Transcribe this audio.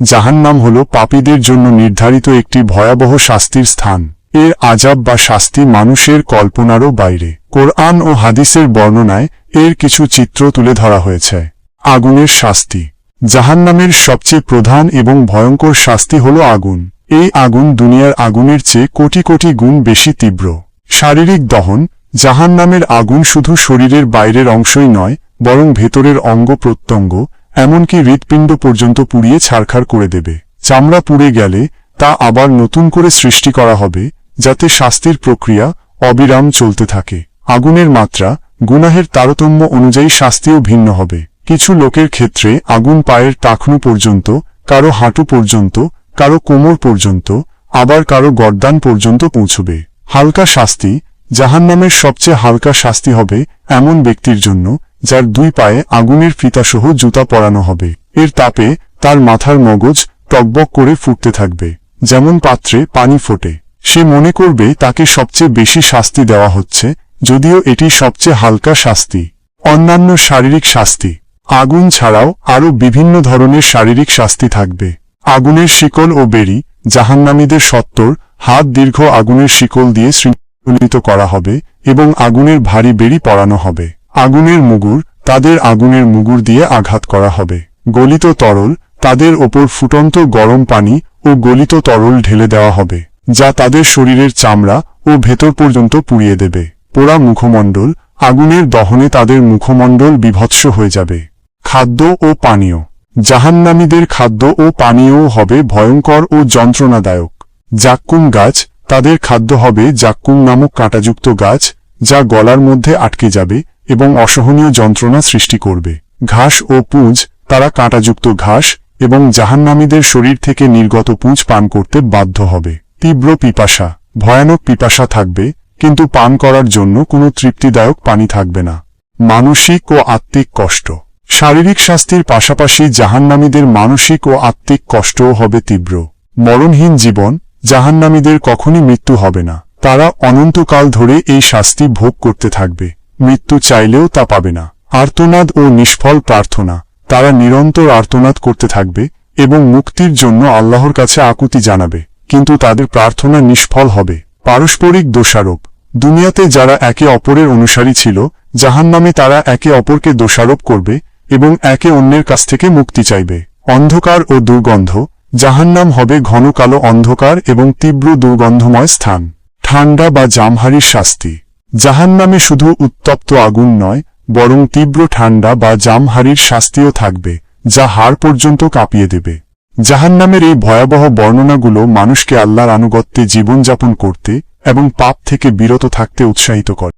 জাহান্নাম হল পাপীদের জন্য নির্ধারিত একটি ভয়াবহ শাস্তির স্থান। এর আজাব বা শাস্তি মানুষের কল্পনারও বাইরে। কোরআন ও হাদিসের বর্ণনায় এর কিছু চিত্র তুলে ধরা হয়েছে। আগুনের শাস্তি। জাহান্নামের সবচেয়ে প্রধান এবং ভয়ঙ্কর শাস্তি হল আগুন। এই আগুন দুনিয়ার আগুনের চেয়ে কোটি কোটি গুণ বেশি তীব্র। শারীরিক দহন জাহান্নামের আগুন শুধু শরীরের বাইরের অংশই নয়, বরং ভেতরের অঙ্গ প্রত্যঙ্গ এমনকি হৃৎপিণ্ড পর্যন্ত পুড়িয়ে ছারখার করে দেবে। চামড়া পুড়ে গেলে তা আবার নতুন করে সৃষ্টি করা হবে, যাতে শাস্তির প্রক্রিয়া অবিরাম চলতে থাকে। আগুনের মাত্রা গুনাহের তারতম্য অনুযায়ী শাস্তিও ভিন্ন হবে। কিছু লোকের ক্ষেত্রে আগুন পায়ের টাকনু পর্যন্ত, কারও হাঁটু পর্যন্ত, কারও কোমর পর্যন্ত, আবার কারও গর্দান পর্যন্ত পৌঁছবে। হালকা শাস্তি, জাহান্নামের সবচেয়ে হালকা শাস্তি হবে এমন ব্যক্তির জন্য যার দুই পায়ে আগুনের ফিতাসহ জুতা পরানো হবে। এর তাপে তার মাথার মগজ টকবক করে ফুটতে থাকবে, যেমন পাত্রে পানি ফোটে। সে মনে করবে তাকে সবচেয়ে বেশি শাস্তি দেওয়া হচ্ছে, যদিও এটি সবচেয়ে হালকা শাস্তি। অন্যান্য শারীরিক শাস্তি। আগুন ছাড়াও আরও বিভিন্ন ধরনের শারীরিক শাস্তি থাকবে। আগুনের শিকল ও বেরি জাহান্নামীদের সত্তর, হাত দীর্ঘ আগুনের শিকল দিয়ে শৃঙ্খলিত করা হবে এবং আগুনের ভারী বেরি পরানো হবে। আগুনের মুগুর, তাদের আগুনের মুগুর দিয়ে আঘাত করা হবে। গলিত তরল, তাদের ওপর ফুটন্ত গরম পানি ও গলিত তরল ঢেলে দেওয়া হবে, যা তাদের শরীরের চামড়া ও ভেতর পর্যন্ত পুড়িয়ে দেবে। পোড়া মুখমণ্ডল, আগুনের দহনে তাদের মুখমণ্ডল বিভৎস হয়ে যাবে। খাদ্য ও পানীয়। জাহান্নামীদের খাদ্য ও পানীয়ও হবে ভয়ঙ্কর ও যন্ত্রণাদায়ক। জাক্কুম গাছ, তাদের খাদ্য হবে জাক্কুম নামক কাঁটাযুক্ত গাছ, যা গলার মধ্যে আটকে যাবে এবং অসহনীয় যন্ত্রণা সৃষ্টি করবে। ঘাস ও পুঁজ, তারা কাঁটাযুক্ত ঘাস এবং জাহান্নামীদের শরীর থেকে নির্গত পুঁজ পান করতে বাধ্য হবে। তীব্র পিপাসা, ভয়ানক পিপাসা থাকবে, কিন্তু পান করার জন্য কোনো তৃপ্তিদায়ক পানি থাকবে না। মানসিক ও আত্মিক কষ্ট। শারীরিক শাস্তির পাশাপাশি জাহান্নামীদের মানসিক ও আত্মিক কষ্টও হবে তীব্র। মরণহীন জীবন, জাহান্নামীদের কখনই মৃত্যু হবে না। তারা অনন্তকাল ধরে এই শাস্তি ভোগ করতে থাকবে। মৃত্যু চাইলেও তা পাবে না। আর্তনাদ ও নিষ্ফল প্রার্থনা। তারা নিরন্তর আর্তনাদ করতে থাকবে এবং মুক্তির জন্য আল্লাহর কাছে আকুতি জানাবে। কিন্তু তাদের প্রার্থনা নিষ্ফল হবে। পারস্পরিক দোষারোপ। দুনিয়াতে যারা একে অপরের অনুসারী ছিল, জাহান্নামে তারা একে অপরকে দোষারোপ করবে এবং একে অন্যের কাছ থেকে মুক্তি চাইবে। অন্ধকার ও দুর্গন্ধ। জাহান্নাম হবে ঘন কালো অন্ধকার এবং তীব্র দুর্গন্ধময় স্থান। ঠান্ডা বা জামহারির শাস্তি। জাহান্নামে শুধু উত্তপ্ত আগুন নয়, বরং তীব্র ঠান্ডা বা জামহারির শাস্তিও থাকবে, যা হাড় পর্যন্ত কাঁপিয়ে দেবে। জাহান্নামের এই ভয়াবহ বর্ণনাগুলো মানুষকে আল্লাহর আনুগত্যে জীবনযাপন করতে এবং পাপ থেকে বিরত থাকতে উৎসাহিত করে।